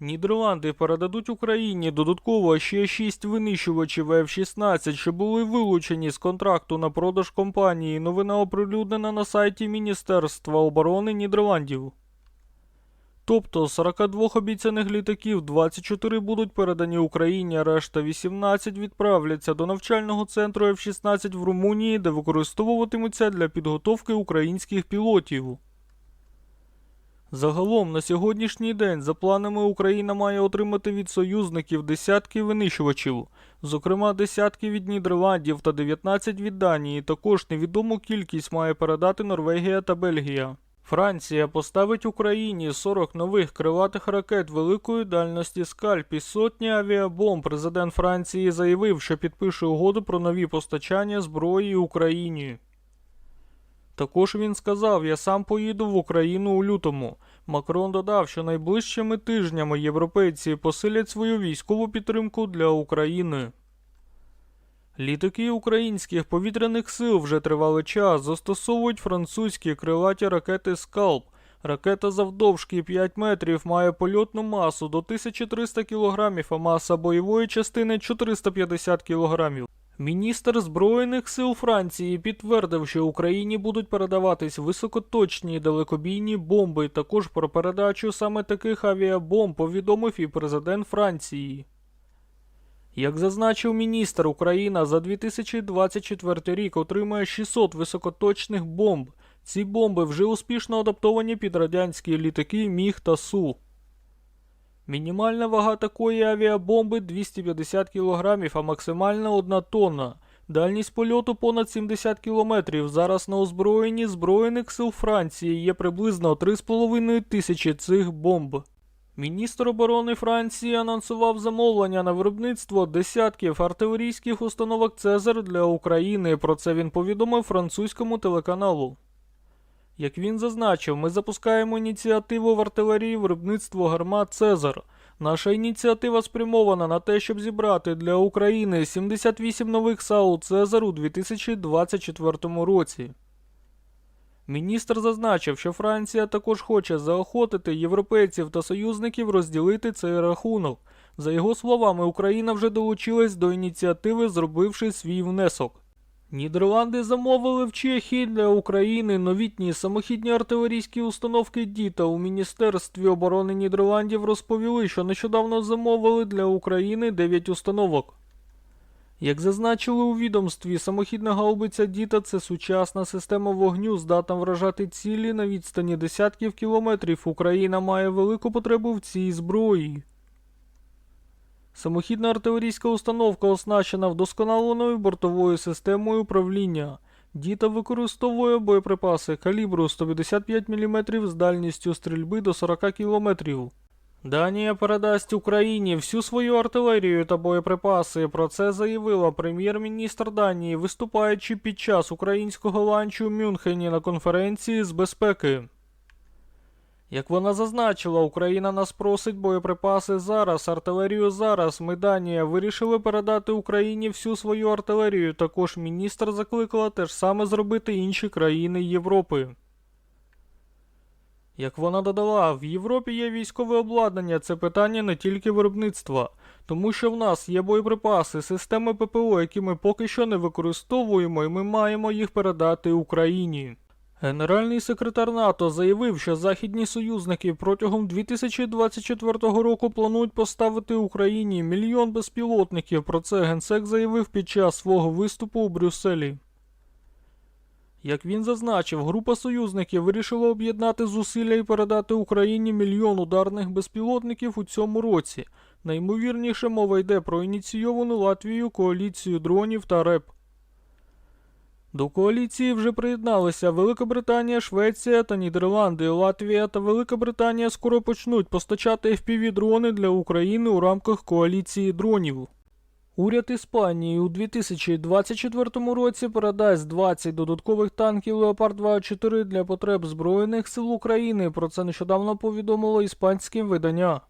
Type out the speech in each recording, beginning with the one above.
Нідерланди передадуть Україні додатково ще 6 винищувачів F-16, що були вилучені з контракту на продаж компанії. Новина оприлюднена на сайті Міністерства оборони Нідерландів. Тобто 42 обіцяних літаків 24 будуть передані Україні, а решта 18 відправляться до навчального центру F-16 в Румунії, де використовуватимуться для підготовки українських пілотів. Загалом на сьогоднішній день за планами Україна має отримати від союзників десятки винищувачів, зокрема десятки від Нідерландів та 19 від Данії. Також невідому кількість має передати Норвегія та Бельгія. Франція поставить Україні 40 нових крилатих ракет великої дальності скальп і сотні авіабомб. Президент Франції заявив, що підпише угоду про нові постачання зброї Україні. Також він сказав: Я сам поїду в Україну у лютому. Макрон додав, що найближчими тижнями європейці посилять свою військову підтримку для України. Літаки українських повітряних сил вже тривалий час застосовують французькі крилаті ракети Скалп. Ракета завдовжки 5 метрів має польотну масу до 1300 кг, а маса бойової частини 450 кг. Міністр Збройних сил Франції підтвердив, що Україні будуть передаватись високоточні далекобійні бомби. Також про передачу саме таких авіабомб повідомив і президент Франції. Як зазначив міністр, Україна за 2024 рік отримає 600 високоточних бомб. Ці бомби вже успішно адаптовані під радянські літаки Міг та Су. Мінімальна вага такої авіабомби 250 кг, а максимальна 1 тонна. Дальність польоту понад 70 км. Зараз на озброєнні Збройних сил Франції є приблизно 3,5 тисячі цих бомб. Міністр оборони Франції анонсував замовлення на виробництво десятків артилерійських установок Цезар для України. Про це він повідомив французькому телеканалу. Як він зазначив, ми запускаємо ініціативу в артилерії виробництво гармат Цезар. Наша ініціатива спрямована на те, щоб зібрати для України 78 нових САУ Цезар у 2024 році. Міністр зазначив, що Франція також хоче заохотити європейців та союзників розділити цей рахунок. За його словами, Україна вже долучилась до ініціативи, зробивши свій внесок. Нідерланди замовили в Чехії для України новітні самохідні артилерійські установки Діта. У Міністерстві оборони Нідерландів розповіли, що нещодавно замовили для України 9 установок. Як зазначили у відомстві, самохідна гаубиця Діта це сучасна система вогню, здатна вражати цілі на відстані десятків кілометрів. Україна має велику потребу в цій зброї. Самохідна артилерійська установка оснащена вдосконаленою бортовою системою управління. Діта використовує боєприпаси калібру 155 мм з дальністю стрільби до 40 км. Данія передасть Україні всю свою артилерію та боєприпаси. Про це заявила прем'єр-міністр Данії, виступаючи під час українського ланчу у Мюнхені на конференції з безпеки. Як вона зазначила, Україна нас просить боєприпаси зараз, артилерію зараз. Ми Данія вирішили передати Україні всю свою артилерію. Також міністр закликала те ж саме зробити інші країни Європи. Як вона додала, в Європі є військове обладнання, це питання не тільки виробництва, тому що в нас є боєприпаси, системи ППО, які ми поки що не використовуємо, і ми маємо їх передати Україні. Генеральний секретар НАТО заявив, що західні союзники протягом 2024 року планують поставити Україні мільйон безпілотників. Про це генсек заявив під час свого виступу у Брюсселі. Як він зазначив, група союзників вирішила об'єднати зусилля і передати Україні мільйон ударних безпілотників у цьому році. Наймовірніше мова йде про ініційовану Латвією коаліцію дронів та РЕП. До коаліції вже приєдналися Велика Швеція та Нідерланди. Латвія та Велика Британія скоро почнуть постачати FPV-дрони для України у рамках коаліції дронів. Уряд Іспанії у 2024 році передасть 20 додаткових танків Леопард 24 для потреб Збройних сил України. Про це нещодавно повідомило іспанське видання.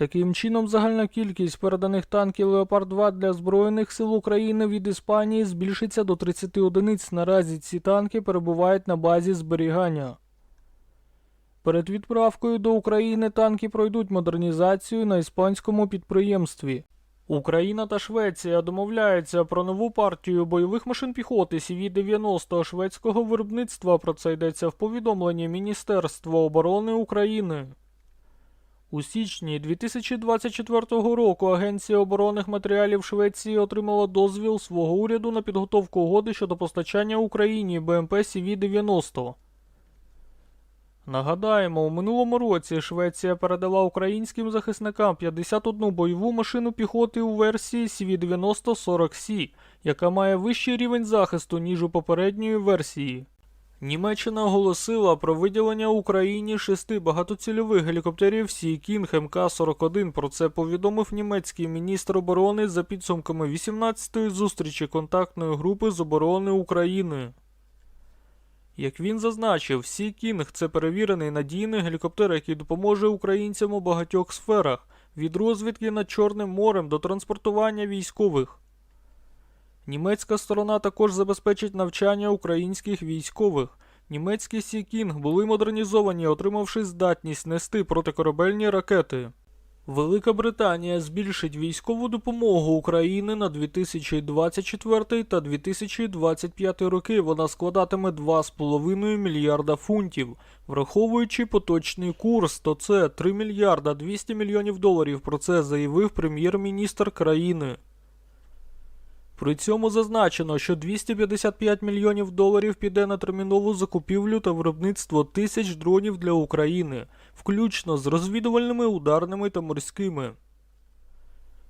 Таким чином, загальна кількість переданих танків Леопард 2 для Збройних сил України від Іспанії збільшиться до 30 одиниць. Наразі ці танки перебувають на базі зберігання. Перед відправкою до України танки пройдуть модернізацію на іспанському підприємстві. Україна та Швеція домовляються про нову партію бойових машин піхоти CV-90 шведського виробництва. Про це йдеться в повідомленні Міністерства оборони України. У січні 2024 року Агенція оборонних матеріалів Швеції отримала дозвіл свого уряду на підготовку угоди щодо постачання Україні БМП CV-90. Нагадаємо, у минулому році Швеція передала українським захисникам 51 бойову машину піхоти у версії CV-90-40C, яка має вищий рівень захисту, ніж у попередньої версії. Німеччина оголосила про виділення Україні шести багатоцільових гелікоптерів Sea King МК-41. Про це повідомив німецький міністр оборони за підсумками 18-ї зустрічі контактної групи з оборони України. Як він зазначив, Сі Кінг це перевірений надійний гелікоптер, який допоможе українцям у багатьох сферах від розвідки над Чорним морем до транспортування військових. Німецька сторона також забезпечить навчання українських військових. Німецькі Сі Кінг були модернізовані, отримавши здатність нести протикорабельні ракети. Велика Британія збільшить військову допомогу України на 2024 та 2025 роки. Вона складатиме 2,5 мільярда фунтів, враховуючи поточний курс, то це 3 мільярда 200 мільйонів доларів. Про це заявив прем'єр-міністр країни. При цьому зазначено, що 255 мільйонів доларів піде на термінову закупівлю та виробництво тисяч дронів для України, включно з розвідувальними ударними та морськими.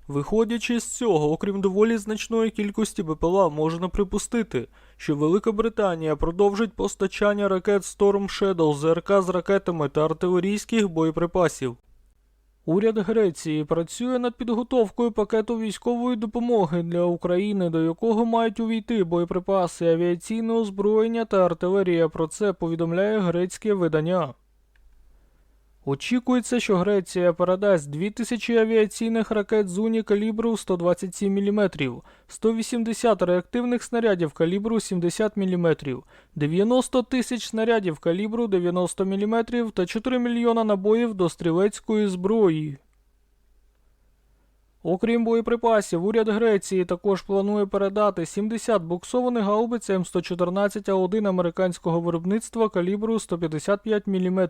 Виходячи з цього, окрім доволі значної кількості БПЛА, можна припустити, що Велика Британія продовжить постачання ракет Storm Shadow ЗРК з ракетами та артилерійських боєприпасів. Уряд Греції працює над підготовкою пакету військової допомоги для України, до якого мають увійти боєприпаси, авіаційне озброєння та артилерія. Про це повідомляє грецьке видання. Очікується, що Греція передасть 2000 авіаційних ракет Зуні калібру 127 мм, 180 реактивних снарядів калібру 70 мм, 90 тисяч снарядів калібру 90 мм та 4 мільйона набоїв до стрілецької зброї. Окрім боєприпасів, уряд Греції також планує передати 70 буксованих гаубиць М114А1 американського виробництва калібру 155 мм.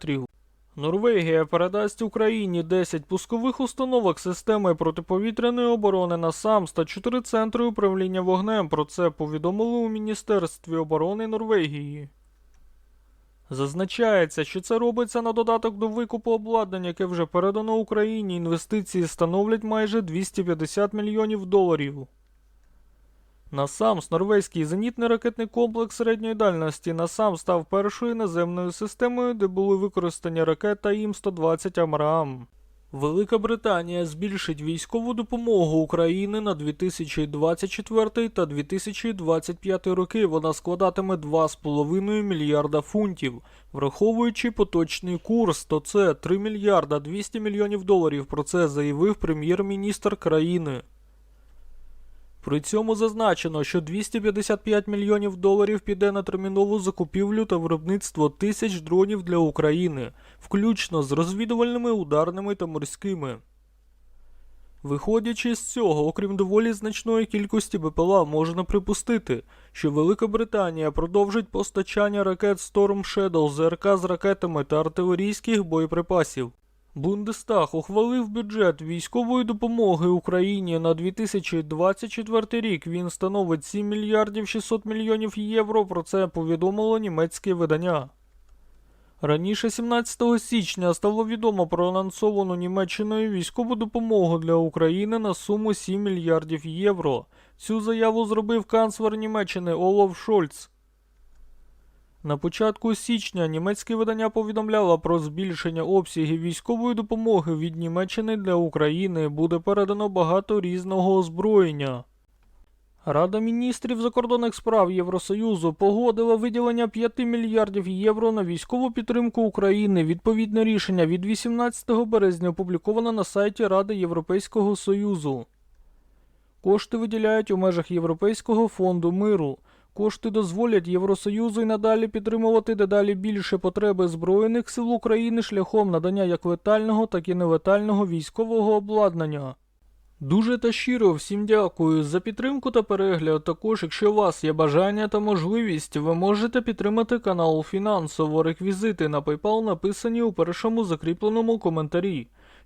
Норвегія передасть Україні 10 пускових установок системи протиповітряної оборони на САМС та 4 центри управління вогнем. Про це повідомили у Міністерстві оборони Норвегії. Зазначається, що це робиться на додаток до викупу обладнання, яке вже передано Україні. Інвестиції становлять майже 250 мільйонів доларів. НАСАМС, норвезький зенітний ракетний комплекс середньої дальності, НАСАМ став першою наземною системою, де були використані ракета ІМ-120 Амрам. Велика Британія збільшить військову допомогу України на 2024 та 2025 роки. Вона складатиме 2,5 мільярда фунтів, враховуючи поточний курс, то це 3 мільярда 200 мільйонів доларів. Про це заявив прем'єр-міністр країни. При цьому зазначено, що 255 мільйонів доларів піде на термінову закупівлю та виробництво тисяч дронів для України, включно з розвідувальними ударними та морськими. Виходячи з цього, окрім доволі значної кількості БПЛА, можна припустити, що Велика Британія продовжить постачання ракет Storm Shadow ЗРК з ракетами та артилерійських боєприпасів. Бундестаг ухвалив бюджет військової допомоги Україні на 2024 рік. Він становить 7 мільярдів 600 мільйонів євро. Про це повідомило німецьке видання. Раніше 17 січня стало відомо про анонсовану Німеччиною військову допомогу для України на суму 7 мільярдів євро. Цю заяву зробив канцлер Німеччини Олаф Шольц. На початку січня німецьке видання повідомляло про збільшення обсягів військової допомоги від Німеччини для України буде передано багато різного озброєння. Рада міністрів закордонних справ Євросоюзу погодила виділення 5 мільярдів євро на військову підтримку України. Відповідне рішення від 18 березня опубліковано на сайті Ради Європейського Союзу. Кошти виділяють у межах Європейського фонду миру. Кошти дозволять Євросоюзу й надалі підтримувати дедалі більше потреби Збройних сил України шляхом надання як летального, так і нелетального військового обладнання. Дуже та щиро всім дякую за підтримку та перегляд. Також, якщо у вас є бажання та можливість, ви можете підтримати канал фінансово. Реквізити на PayPal написані у першому закріпленому коментарі.